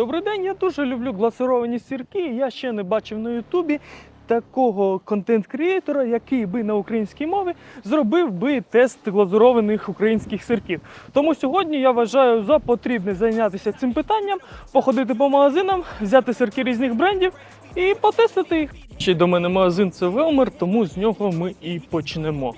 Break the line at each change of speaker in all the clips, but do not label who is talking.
Добрий день, я дуже люблю гласировані сірки. Я ще не бачив на Ютубі такого контент-креатора, який би на українській мові зробив би тест глазурованих українських сирків. Тому сьогодні я вважаю за потрібне зайнятися цим питанням, походити по магазинам, взяти сирки різних брендів і потестити їх. Ще до мене магазин це Велмер, тому з нього ми і почнемо.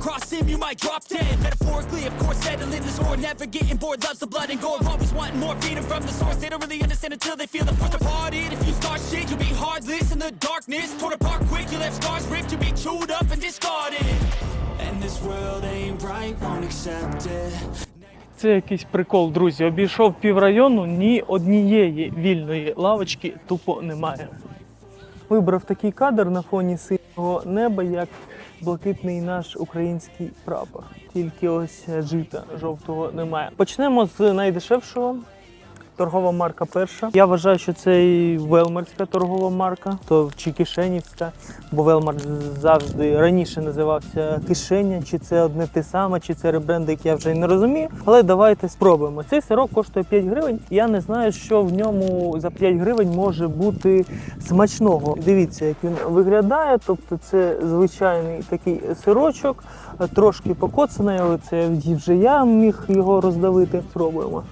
Cross him, you might drop dead. Metaphorically, of course, settling the score. Never getting bored, loves the blood and gore. Always wanting more, feeding from the source. They don't really understand until they feel the force departed. If you start shit, you'll be heartless in the darkness. Torn apart quick, you left scars ripped, you'll be chewed up and discarded. And this world ain't right, won't accept it.
Це якийсь прикол, друзі. Обійшов піврайону, ні однієї вільної лавочки тупо немає. Вибрав такий кадр на фоні синього неба, як блакитний наш український прапор. Тільки ось жита жовтого немає. Почнемо з найдешевшого. Торгова марка перша. Я вважаю, що це і велмарська торгова марка, то чи кишенівська, бо Велмар завжди раніше називався кишеня, чи це одне те саме, чи це ребрендик, я вже й не розумію. Але давайте спробуємо. Цей сирок коштує 5 гривень. Я не знаю, що в ньому за 5 гривень може бути смачного. Дивіться, як він виглядає. Тобто, це звичайний такий сирочок, трошки покоцаний, але це вже я міг його роздавити. Спробуємо.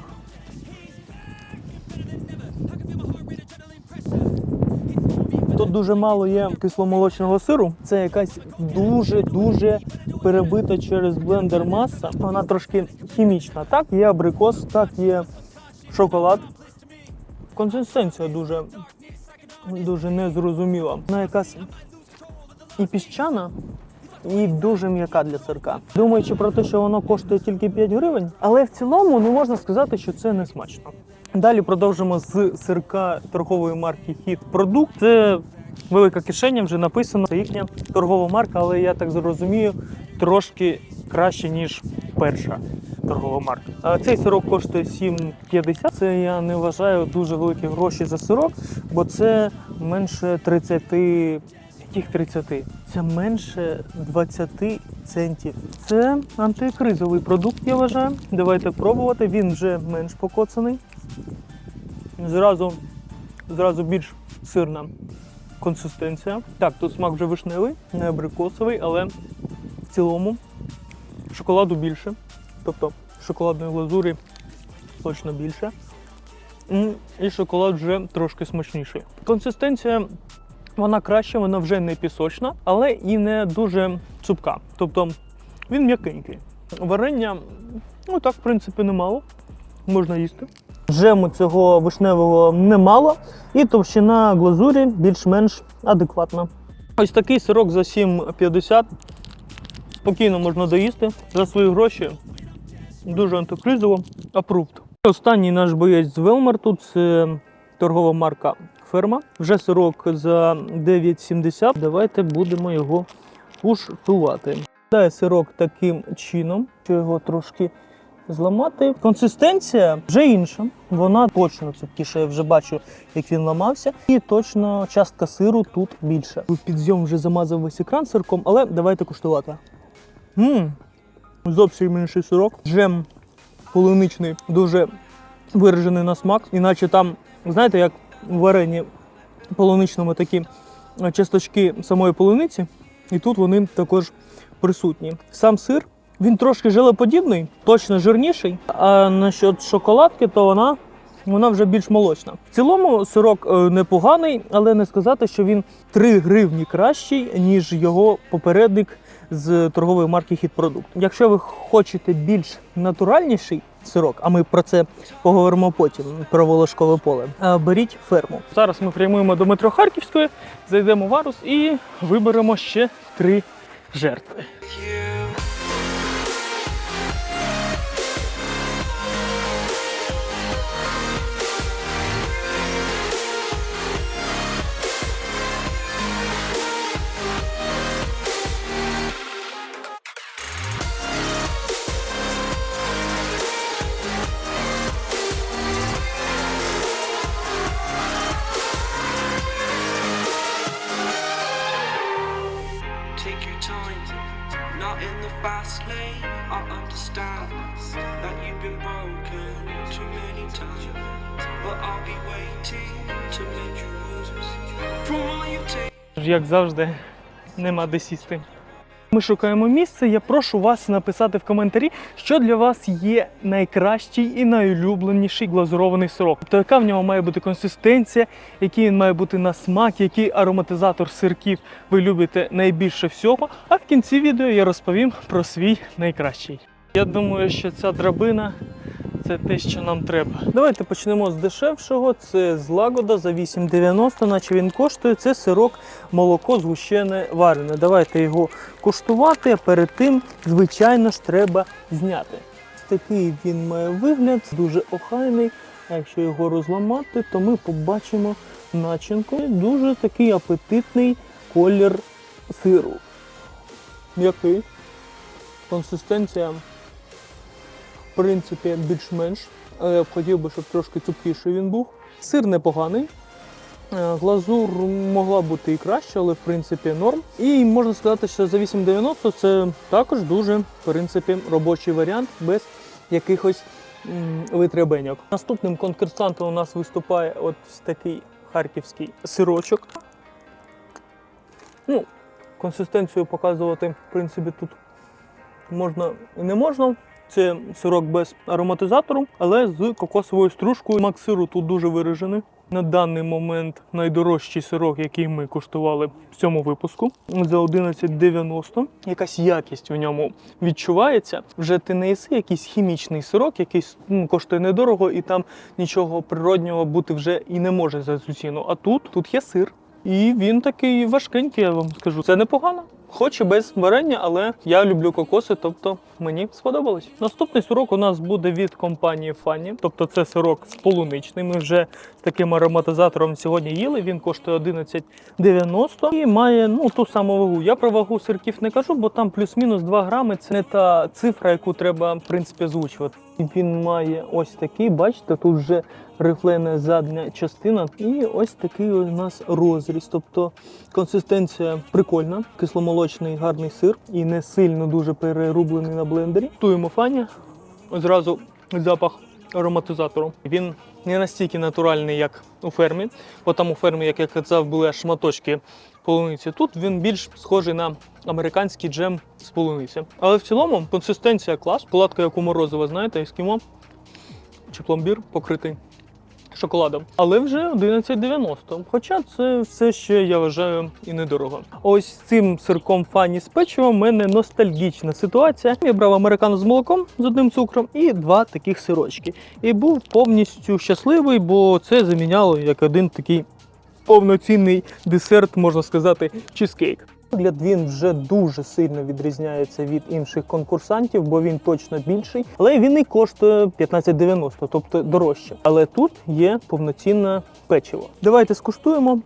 Дуже мало є кисломолочного сиру. Це якась дуже-дуже перебита через блендер маса. Вона трошки хімічна. Так, є абрикос, так, є шоколад. Консистенція дуже, дуже незрозуміла. Вона якась і піщана, і дуже м'яка для сирка. Думаючи про те, що воно коштує тільки 5 гривень, але в цілому не можна сказати, що це не смачно. Далі продовжимо з сирка торгової марки Хіт Продукт. Це велика кишеня, вже написано. Це їхня торгова марка, але я так зрозумію, трошки краще, ніж перша торгова марка. А Цей сирок коштує 7,50. Це я не вважаю дуже великі гроші за сирок, бо це менше 30 яких 30? Це менше 20 центів. Це антикризовий продукт, я вважаю. Давайте пробувати. Він вже менш покоцаний. Зразу, зразу більш сирна консистенція. Так, тут смак вже вишневий, не абрикосовий, але в цілому шоколаду більше. Тобто шоколадної глазурі точно більше. І шоколад вже трошки смачніший. Консистенція вона краща, вона вже не пісочна, але і не дуже цупка. Тобто він м'якенький. Варення, ну так, в принципі, немало. Можна їсти. Джему цього вишневого немало, і товщина глазурі більш-менш адекватна. Ось такий сирок за 7,50. Спокійно можна доїсти за свої гроші. Дуже антикризово. Апрувд. Останній наш боєць з Велмарту це торгова марка Ферма. Вже сирок за 9,70. Давайте будемо його куштувати. Дає сирок таким чином, що його трошки зламати. Консистенція вже інша. Вона точно цупкіша. Я вже бачу, як він ламався. І точно частка сиру тут більша. Підзйом вже замазав весь екран сирком, але давайте куштувати. Мм, зовсім інший сирок. Джем полуничний, дуже виражений на смак. Іначе там, знаєте, як у варені полуничному такі е, часточки самої полуниці, і тут вони також присутні. Сам сир, він трошки желеподібний, точно жирніший. А насчет шоколадки, то вона, вона вже більш молочна. В цілому сирок е, непоганий, але не сказати, що він 3 гривні кращий, ніж його попередник з торгової марки Хітпродукт. Якщо ви хочете більш натуральніший сирок, а ми про це поговоримо потім про волошкове поле. е, Беріть ферму. Зараз ми прямуємо до метро Харківської, зайдемо в Арус і виберемо ще три жертви.
Take your time, not in the fast lane. I understand that you've been broken too many times. but I'll be waiting to mend your wounds. From all you take.
Як завжди, нема де сісти. Ми шукаємо місце. Я прошу вас написати в коментарі, що для вас є найкращий і найулюбленіший глазурований сирок. Тобто, яка в нього має бути консистенція, який він має бути на смак, який ароматизатор сирків ви любите найбільше всього. А в кінці відео я розповім про свій найкращий. Я думаю, що ця драбина це те, що нам треба. Давайте почнемо з дешевшого. Це з лагода за 8,90, наче він коштує. Це сирок, молоко згущене варене. Давайте його куштувати, а перед тим, звичайно ж, треба зняти. Такий він має вигляд, дуже охайний. А якщо його розламати, то ми побачимо начинку. Дуже такий апетитний колір сиру. М'який. Консистенція принципі, більш-менш. Я б хотів би, щоб трошки цупкіший він був. Сир непоганий. Е, Глазур могла бути і краще, але в принципі норм. І можна сказати, що за 8,90 це також дуже в принципі робочий варіант без якихось витребеньок. Наступним конкурсантом у нас виступає от такий харківський сирочок. Ну, консистенцію показувати, в принципі, тут можна і не можна. Це сирок без ароматизатору, але з кокосовою стружкою. Смак сиру тут дуже виражений. На даний момент найдорожчий сирок, який ми куштували в цьому випуску, за 11,90. Якась якість в ньому відчувається. Вже ти не їси якийсь хімічний сирок, який ну, коштує недорого, і там нічого природнього бути вже і не може за цю ціну. А тут тут є сир. І він такий важкенький, я вам скажу. Це непогано. Хоч і без варення, але я люблю кокоси, тобто мені сподобалось. Наступний сирок у нас буде від компанії Фанні, тобто це сирок з полуничний. Ми вже з таким ароматизатором сьогодні їли. Він коштує 11,90 і має ну ту саму вагу. Я про вагу сирків не кажу, бо там плюс-мінус 2 грами. Це не та цифра, яку треба в принципі озвучувати. Він має ось такий, бачите, тут вже рифлена задня частина, і ось такий у нас розріз. Тобто консистенція прикольна, кисломолочний гарний сир і не сильно дуже перерублений на блендері. Туємо фані, одразу запах ароматизатору. Він не настільки натуральний, як у фермі, бо там у фермі, як я казав, були шматочки полуниці. Тут він більш схожий на американський джем з полуниці. Але в цілому консистенція клас. Шоколадка, як у морозива, знаєте, ескімо чи пломбір покритий шоколадом. Але вже 11,90. Хоча це все ще я вважаю і недорого. Ось цим сирком фані з печивом мене ностальгічна ситуація. Я брав американо з молоком з одним цукром і два таких сирочки. І був повністю щасливий, бо це заміняло як один такий повноцінний десерт, можна сказати, чизкейк. Вигляд він вже дуже сильно відрізняється від інших конкурсантів, бо він точно більший, але він і коштує 15,90, тобто дорожче. Але тут є повноцінне печиво. Давайте скуштуємо.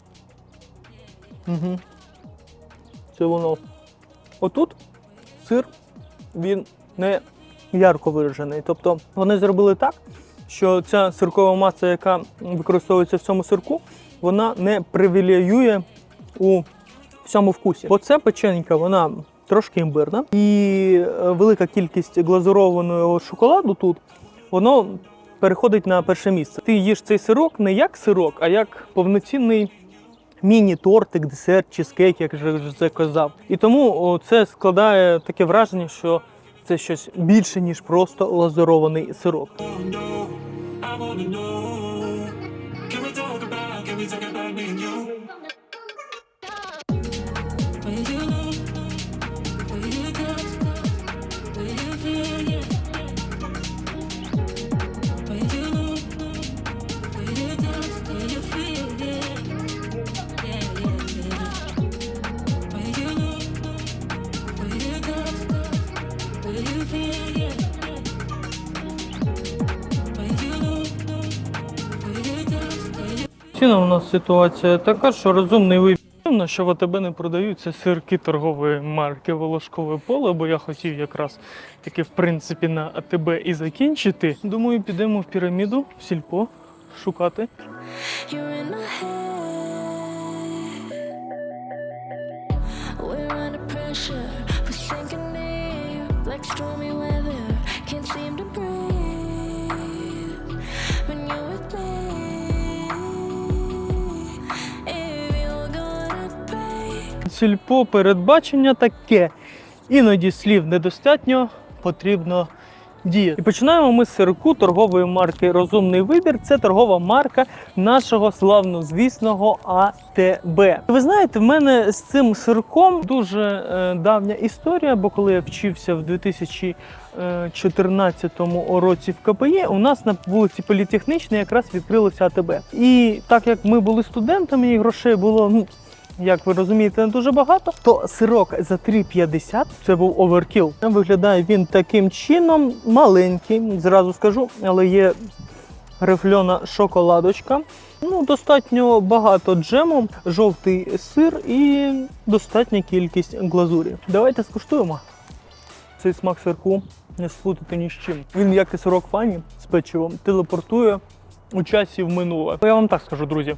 Угу. Це воно. Отут сир він не ярко виражений. Тобто вони зробили так, що ця сиркова маса, яка використовується в цьому сирку, вона не привілеює у всьому вкусі. Бо це печенька, вона трошки імбирна, і е, велика кількість глазурованого шоколаду тут, воно переходить на перше місце. Ти їш цей сирок не як сирок, а як повноцінний. Міні-тортик, десерт, чизкейк, як же вже казав. І тому це складає таке враження, що це щось більше, ніж просто лазурований сирок.
me talking about me and you.
Нас ситуація така, що розумний вибір. Що в АТБ не продаються сирки торгової марки Волошкове поле, бо я хотів якраз таки в принципі на АТБ і закінчити. Думаю, підемо в піраміду, в сільпо шукати.
Like stormy weather. Can't seem to breathe
сільпо передбачення таке. Іноді слів недостатньо, потрібно діяти. І починаємо ми з сирку торгової марки Розумний вибір. Це торгова марка нашого славнозвісного АТБ. Ви знаєте, в мене з цим сирком дуже е, давня історія, бо коли я вчився в 2014 році в КПЄ, у нас на вулиці Політехнічній якраз відкрилося АТБ. І так як ми були студентами, і грошей було ну, як ви розумієте, не дуже багато, то сирок за 3,50 це був оверкіл. Виглядає він таким чином, маленький, зразу скажу, але є рифльона шоколадочка. Ну, достатньо багато джему, жовтий сир і достатня кількість глазурі. Давайте скуштуємо цей смак сирку. Не сплутати ні з чим. Він, як і сирок фані з печивом, телепортує у часі в минуле. Я вам так скажу, друзі.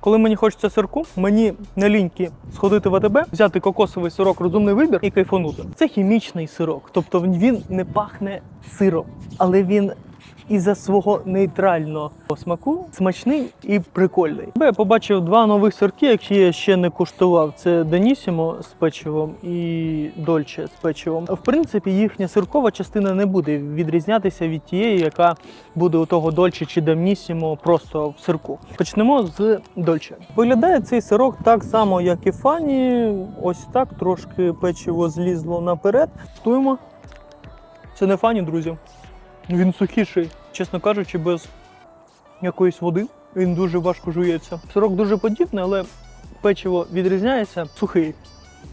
Коли мені хочеться сирку, мені не ліньки сходити в АТБ, взяти кокосовий сирок розумний вибір і кайфанути. Це хімічний сирок, тобто він не пахне сиром, але він із-за свого нейтрального смаку смачний і прикольний. Я побачив два нових сирки, які я ще не куштував. Це Денісімо з печивом і Дольче з печивом. В принципі, їхня сиркова частина не буде відрізнятися від тієї, яка буде у того Дольче чи Денісімо просто в сирку. Почнемо з Дольче. Виглядає цей сирок так само, як і фані. Ось так трошки печиво злізло наперед. Туємо. Це не фані, друзі. Він сухіший, чесно кажучи, без якоїсь води. Він дуже важко жується. Сирок дуже подібний, але печиво відрізняється. Сухий.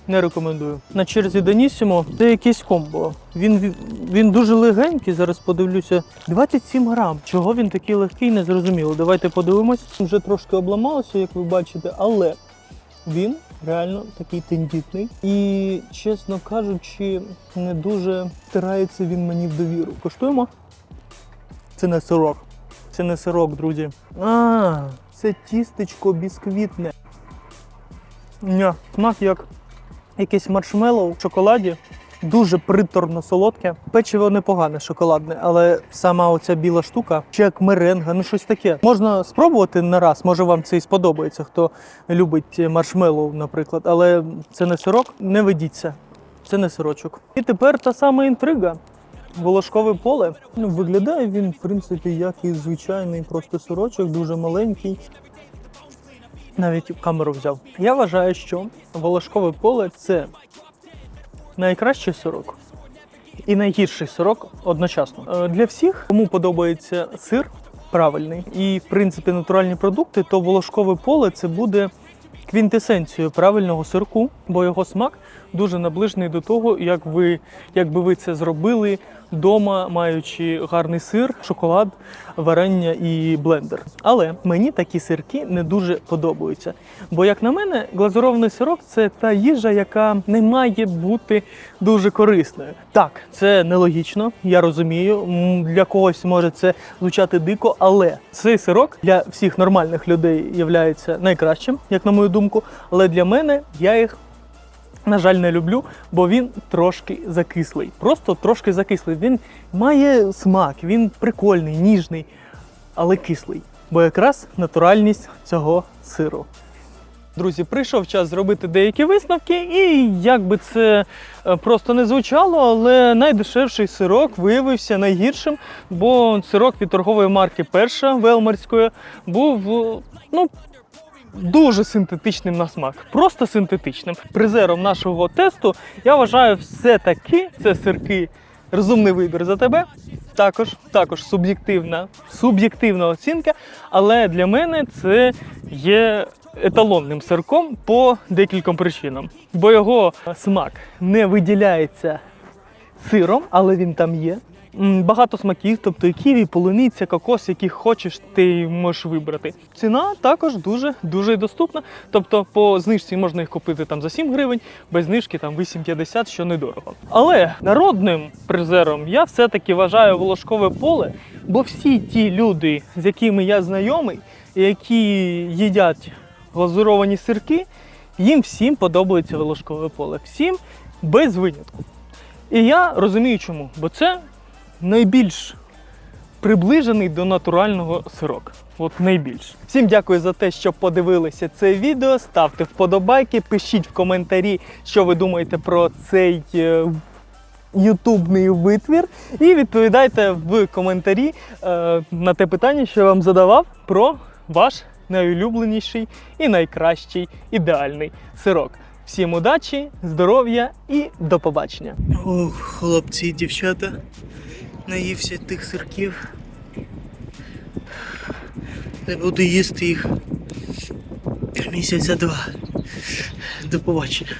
Не рекомендую. На черзі Данісімо це якийсь комбо. Він, він, дуже легенький. Зараз подивлюся. 27 грам. Чого він такий легкий, не зрозуміло. Давайте подивимось. Вже трошки обламалося, як ви бачите, але він реально такий тендітний. І, чесно кажучи, не дуже втирається він мені в довіру. Коштуємо? Це не сирок. Це не сирок, друзі. А, це тістечко бісквітне. Ня, смак як якийсь маршмеллоу в шоколаді. Дуже приторно солодке. Печиво непогане, шоколадне, але сама оця біла штука, чи як меренга, ну щось таке. Можна спробувати на раз, може вам це і сподобається, хто любить маршмеллоу, наприклад. Але це не сирок, не ведіться. Це не сирочок. І тепер та сама інтрига. Волошкове поле. Ну, виглядає він, в принципі, як і звичайний просто сирочок, дуже маленький. Навіть камеру взяв. Я вважаю, що волошкове поле це найкращий сирок і найгірший сирок одночасно. Е, Для всіх, кому подобається сир правильний і, в принципі, натуральні продукти, то волошкове поле це буде квінтесенцією правильного сирку, бо його смак дуже наближений до того, як ви, як би ви це зробили вдома, маючи гарний сир, шоколад, варення і блендер. Але мені такі сирки не дуже подобаються. Бо, як на мене, глазурований сирок це та їжа, яка не має бути дуже корисною. Так, це нелогічно, я розумію. Для когось може це звучати дико, але цей сирок для всіх нормальних людей є найкращим, як на мою думку. Але для мене я їх на жаль, не люблю, бо він трошки закислий. Просто трошки закислий. Він має смак, він прикольний, ніжний, але кислий. Бо якраз натуральність цього сиру. Друзі, прийшов час зробити деякі висновки, і як би це е, просто не звучало, але найдешевший сирок виявився найгіршим, бо сирок від торгової марки перша Велмарської був е, ну, дуже синтетичним на смак, просто синтетичним. Призером нашого тесту я вважаю все-таки це сирки розумний вибір за тебе. Також, також суб'єктивна, суб'єктивна оцінка, але для мене це є еталонним сирком по декільком причинам. Бо його смак не виділяється сиром, але він там є. Багато смаків, тобто ківі, полуниця, кокос, які хочеш, ти можеш вибрати. Ціна також дуже дуже доступна. Тобто по знижці можна їх купити там за 7 гривень, без знижки там 8,50, що недорого. Але народним призером я все-таки вважаю волошкове поле, бо всі ті люди, з якими я знайомий, які їдять глазуровані сирки, їм всім подобається волошкове поле. Всім без винятку. І я розумію чому, бо це найбільш приближений до натурального сирок. От найбільше. Всім дякую за те, що подивилися це відео. Ставте вподобайки, пишіть в коментарі, що ви думаєте про цей. е, Ютубний витвір, і відповідайте в коментарі е, на те питання, що я вам задавав про ваш найулюбленіший і найкращий ідеальний сирок. Всім удачі, здоров'я і до побачення. Ох, хлопці і дівчата, наївся тих сирків. Не буду їсти їх місяця два. До побачення.